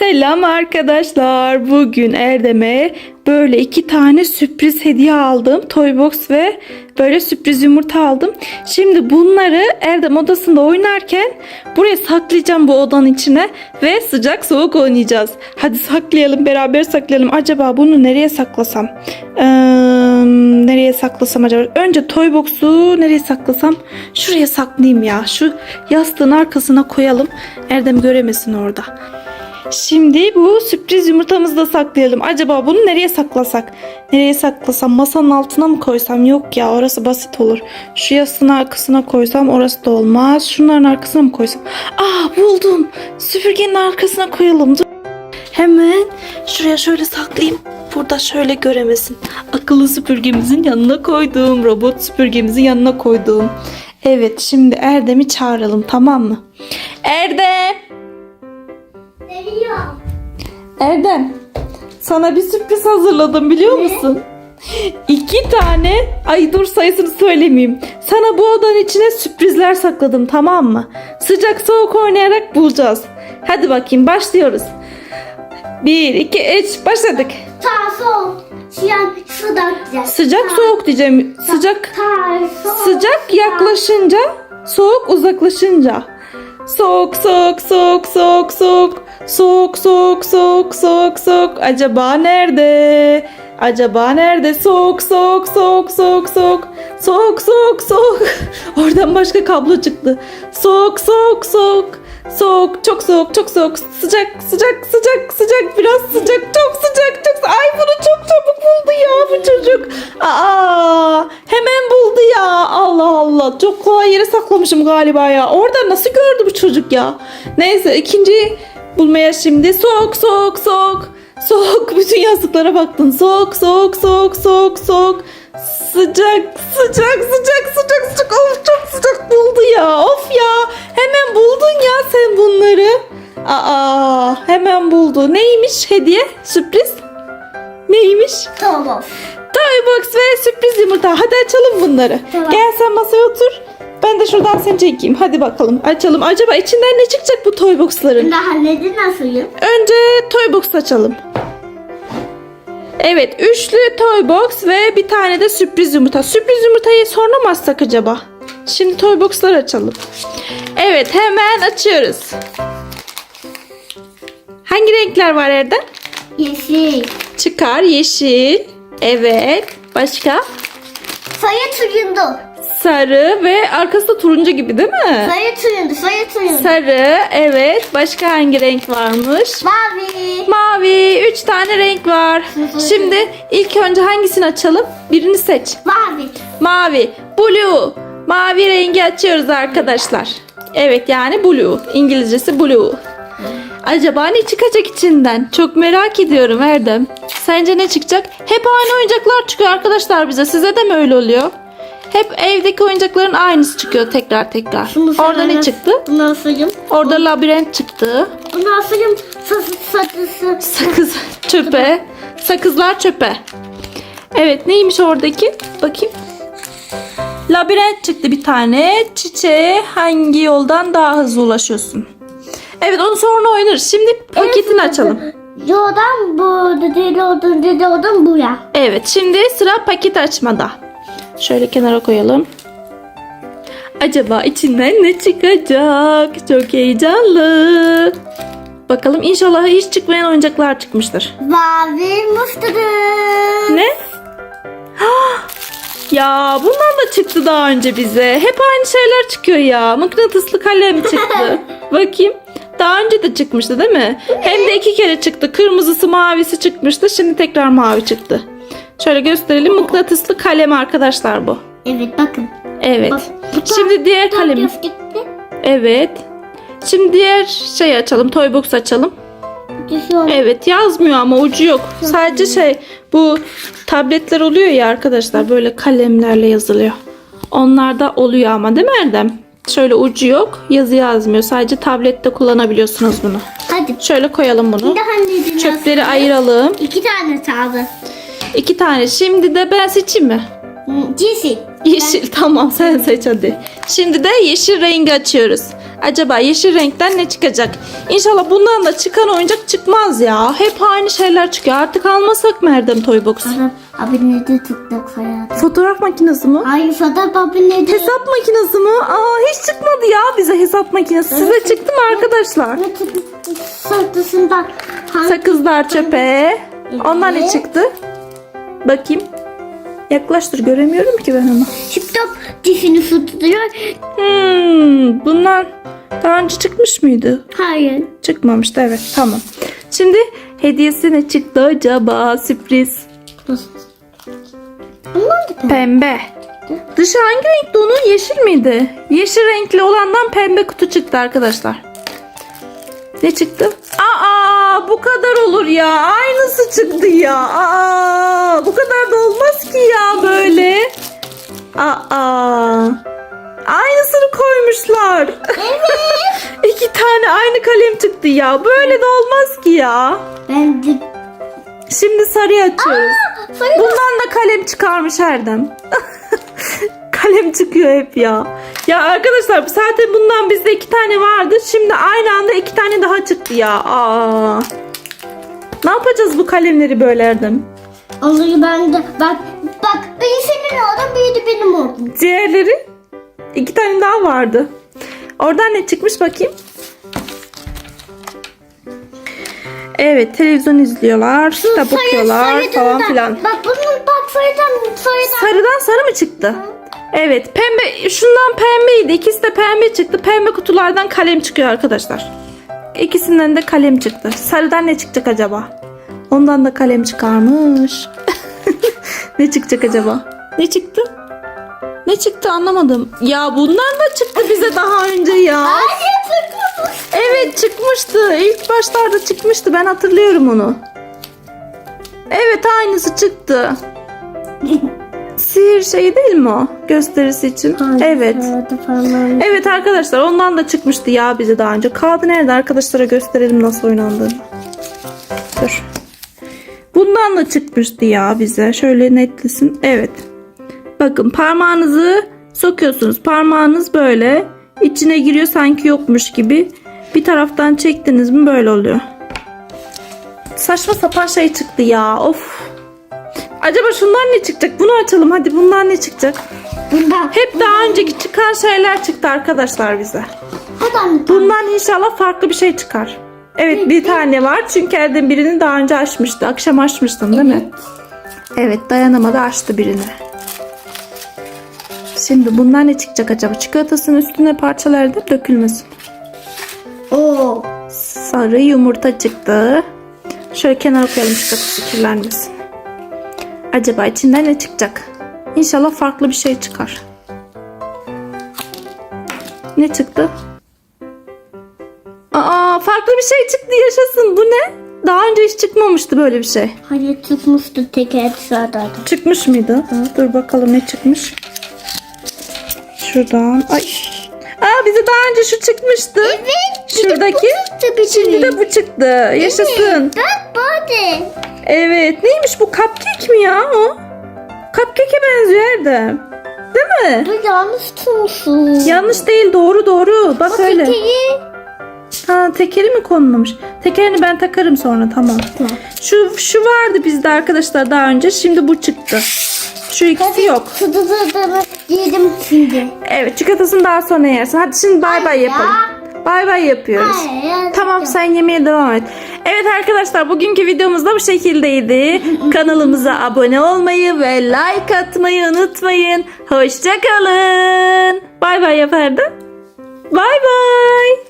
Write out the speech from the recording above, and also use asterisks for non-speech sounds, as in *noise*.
Selam arkadaşlar. Bugün Erdem'e böyle iki tane sürpriz hediye aldım. Toybox ve böyle sürpriz yumurta aldım. Şimdi bunları Erdem odasında oynarken buraya saklayacağım bu odanın içine ve sıcak soğuk oynayacağız. Hadi saklayalım beraber saklayalım. Acaba bunu nereye saklasam? Ee, nereye saklasam acaba? Önce Toybox'u nereye saklasam? Şuraya saklayayım ya. Şu yastığın arkasına koyalım. Erdem göremesin orada. Şimdi bu sürpriz yumurtamızı da saklayalım. Acaba bunu nereye saklasak? Nereye saklasam? Masanın altına mı koysam? Yok ya orası basit olur. Şu yastığın arkasına koysam orası da olmaz. Şunların arkasına mı koysam? Aa buldum. Süpürgenin arkasına koyalım. Dur. Hemen şuraya şöyle saklayayım. Burada şöyle göremesin. Akıllı süpürgemizin yanına koydum. Robot süpürgemizin yanına koydum. Evet şimdi Erdem'i çağıralım tamam mı? Erdem! Geliyorum. Erdem, sana bir sürpriz hazırladım biliyor musun? İki tane, ay dur sayısını söylemeyeyim. Sana bu odanın içine sürprizler sakladım tamam mı? Sıcak soğuk oynayarak bulacağız. Hadi bakayım başlıyoruz. Bir, iki, üç, başladık. Ta soğuk. Siyah. Sıcak soğuk diyeceğim. Sıcak. Sıcak yaklaşınca, soğuk uzaklaşınca. Soğuk, soğuk, soğuk, soğuk, soğuk. Soğuk, soğuk, soğuk, soğuk, soğuk. Acaba nerede? Acaba nerede? Soğuk, soğuk, soğuk, soğuk, soğuk. Soğuk, soğuk, soğuk. *laughs* Oradan başka kablo çıktı. Soğuk, soğuk, soğuk. Soğuk, çok soğuk, çok soğuk. Sıcak, sıcak, sıcak, sıcak. Biraz sıcak, çok sıcak, çok. Ay bunu çok çabuk buldu ya bu çocuk. Aa, hemen buldu ya. Allah Allah. Çok kolay yere saklamışım galiba ya. Orada nasıl gördü bu çocuk ya? Neyse ikinci bulmaya şimdi. Soğuk, soğuk, soğuk. Soğuk. *laughs* Bütün yastıklara baktın. Soğuk, soğuk, soğuk, soğuk, soğuk. Sıcak, sıcak, sıcak, sıcak, sıcak. Of çok sıcak buldu ya. Of ya. Hemen buldun ya sen bunları. Aa, hemen buldu. Neymiş hediye? Sürpriz? Neymiş? Tamam. Toybox ve sürpriz yumurta. Hadi açalım bunları. Tamam. Gel sen masaya otur. Ben de şuradan seni çekeyim. Hadi bakalım açalım. Acaba içinden ne çıkacak bu Toybox'ların? Daha neden nasılyım? Önce Toybox açalım. Evet, üçlü Toybox ve bir tane de sürpriz yumurta. Sürpriz yumurtayı sonra mı açsak acaba? Şimdi Toybox'ları açalım. Evet, hemen açıyoruz. Hangi renkler var Erdem? Yeşil. Çıkar yeşil. Evet. Başka? Sayı turundu. Sarı ve arkası da turuncu gibi değil mi? Sayı turundu. Sayı turundu. Sarı. Evet. Başka hangi renk varmış? Mavi. Mavi. Üç tane renk var. Şimdi ilk önce hangisini açalım? Birini seç. Mavi. Mavi. Blue. Mavi rengi açıyoruz arkadaşlar. Evet yani blue. İngilizcesi blue. Acaba ne çıkacak içinden? Çok merak ediyorum Erdem. Sence ne çıkacak? Hep aynı oyuncaklar çıkıyor arkadaşlar bize. Size de mi öyle oluyor? Hep evdeki oyuncakların aynısı çıkıyor tekrar tekrar. Orada ne çıktı? Bu nasılyım? Orada labirent çıktı. Bu nasılyım? Sası satısı. Sakız çöpe. Sakızlar çöpe. Evet neymiş oradaki? Bakayım. Labirent çıktı bir tane. Çiçeğe hangi yoldan daha hızlı ulaşıyorsun? Evet onu sonra oynarız. Şimdi paketini açalım. Yoldan bu dedi oldun dedi oldun buraya. Evet şimdi sıra paket açmada. Şöyle kenara koyalım. Acaba içinden ne çıkacak? Çok heyecanlı. Bakalım inşallah hiç çıkmayan oyuncaklar çıkmıştır. Mavi mustırı. Ne? Ah! Ya bunlar da çıktı daha önce bize. Hep aynı şeyler çıkıyor ya. Mıknatıslı kalem çıktı. *laughs* Bakayım. Daha önce de çıkmıştı değil mi? Hem de iki kere çıktı. Kırmızısı mavisi çıkmıştı. Şimdi tekrar mavi çıktı. Şöyle gösterelim. Mıknatıslı kalem arkadaşlar bu. Evet bakın. Evet. Bak, bu Şimdi diğer kalem. gitti. Evet. Şimdi diğer şey açalım. Toybox açalım. Düşüyor. Evet yazmıyor ama ucu yok. Sadece şey bu tabletler oluyor ya arkadaşlar böyle kalemlerle yazılıyor. Onlarda oluyor ama değil mi Erdem? Şöyle ucu yok yazı yazmıyor. Sadece tablette kullanabiliyorsunuz bunu. Hadi. Şöyle koyalım bunu. Daha ne Çöpleri ayıralım. İki tane kaldı. İki tane. Şimdi de ben seçeyim mi? Yeşil. Yeşil tamam sen seç hadi. Şimdi de yeşil rengi açıyoruz. Acaba yeşil renkten ne çıkacak? İnşallah bundan da çıkan oyuncak çıkmaz ya. Hep aynı şeyler çıkıyor. Artık almasak mı Erdem Toybox? Fotoğraf abi ne de TikTok hayatım. Fotoğraf makinesi mi? Hayır fotoğraf abi ne de. Hesap makinesi mi? Aa hiç çıkmadı ya bize hesap makinesi. Size çıktı mı arkadaşlar? Hangi? Sakızlar çöpe. Ondan ne çıktı? Bakayım. Yaklaştır göremiyorum ki ben onu. TikTok dişini tutuyor. Hmm, bunlar daha önce çıkmış mıydı? Hayır. Çıkmamıştı evet tamam. Şimdi hediyesi ne çıktı acaba sürpriz? Bunlar da pembe. Pembe. Dışı hangi renkti onun? Yeşil miydi? Yeşil renkli olandan pembe kutu çıktı arkadaşlar. Ne çıktı? Aa bu kadar olur ya. Aynısı çıktı ya. Aa bu kadar da olmaz ki ya böyle. Aa. Aynısını koymuşlar. Evet. *laughs* İki tane aynı kalem çıktı ya. Böyle de olmaz ki ya. ben de. Şimdi sarıyı açıyoruz. Sarı Bundan da kalem çıkarmış Erdem. *laughs* kalem çıkıyor hep ya. Ya arkadaşlar zaten bundan bizde iki tane vardı. Şimdi aynı anda iki tane daha çıktı ya. Aa. Ne yapacağız bu kalemleri böyle Erdem? Onu ben de. Bak bak biri senin oldun biri de benim oldum. Diğerleri? İki tane daha vardı. Oradan ne çıkmış bakayım? Evet televizyon izliyorlar, kitap Sarı- okuyorlar sarıdan falan da- filan. Bak bunun bak sarıdan sarıdan. Sarıdan sarı mı çıktı? Evet pembe şundan pembeydi. İkisi de pembe çıktı. Pembe kutulardan kalem çıkıyor arkadaşlar. İkisinden de kalem çıktı. Sarıdan ne çıkacak acaba? Ondan da kalem çıkarmış. *laughs* ne çıkacak acaba? Ne çıktı? Ne çıktı anlamadım. Ya bundan da çıktı bize daha önce ya. Evet çıkmıştı. İlk başlarda çıkmıştı. Ben hatırlıyorum onu. Evet aynısı çıktı. Sihir şeyi değil mi o? Gösterisi için. Evet. falan. Evet arkadaşlar ondan da çıkmıştı ya bize daha önce. Kağıdı nerede arkadaşlara gösterelim nasıl oynandığını. Dur. Bundan da çıkmıştı ya bize. Şöyle netlesin. Evet. Bakın parmağınızı sokuyorsunuz. Parmağınız böyle içine giriyor sanki yokmuş gibi. Bir taraftan çektiniz mi böyle oluyor. Saçma sapan şey çıktı ya. Of. Acaba şundan ne çıkacak? Bunu açalım. Hadi bundan ne çıkacak? Bundan. Hep daha önceki çıkan şeyler çıktı arkadaşlar bize. Anne. Bundan inşallah farklı bir şey çıkar. Evet bir tane var çünkü Erdem birini daha önce açmıştı. Akşam açmıştın değil mi? Evet dayanamadı açtı birini. Şimdi bundan ne çıkacak acaba? Çikolatasının üstüne parçalar da dökülmesin. Oo. Sarı yumurta çıktı. Şöyle kenara koyalım çikolatası kirlenmesin. Acaba içinden ne çıkacak? İnşallah farklı bir şey çıkar. Ne çıktı? Aa farklı bir şey çıktı yaşasın. Bu ne? Daha önce hiç çıkmamıştı böyle bir şey. Hayır çıkmıştı teker dışarıdaydı. Çıkmış mıydı? Dur bakalım ne çıkmış. Şuradan. Ay. Aa bize daha önce şu çıkmıştı. Evet. Şuradaki. Tabii Şimdi de bu çıktı. Yaşasın. Bak böyle. Evet. Neymiş bu? Cupcake mi ya o? Cupcake'e benziyor Erdem. Değil mi? Bu yanlış tutmuşsun. Yanlış değil. Doğru doğru. Bak Bu öyle. tekeri. Ha tekeri mi konmamış? Tekerini ben takarım sonra. Tamam. Şu şu vardı bizde arkadaşlar daha önce. Şimdi bu çıktı. Şu ikisi yok. Tutuduğunu yedim şimdi. Evet çikolatasını daha sonra yersin. Hadi şimdi bay bay yapalım. Bay bay yapıyoruz. Hayır. Tamam sen yemeğe devam et. Evet arkadaşlar bugünkü videomuz da bu şekildeydi. *laughs* Kanalımıza abone olmayı ve like atmayı unutmayın. Hoşçakalın. Bay bay yapardı. Bay bay.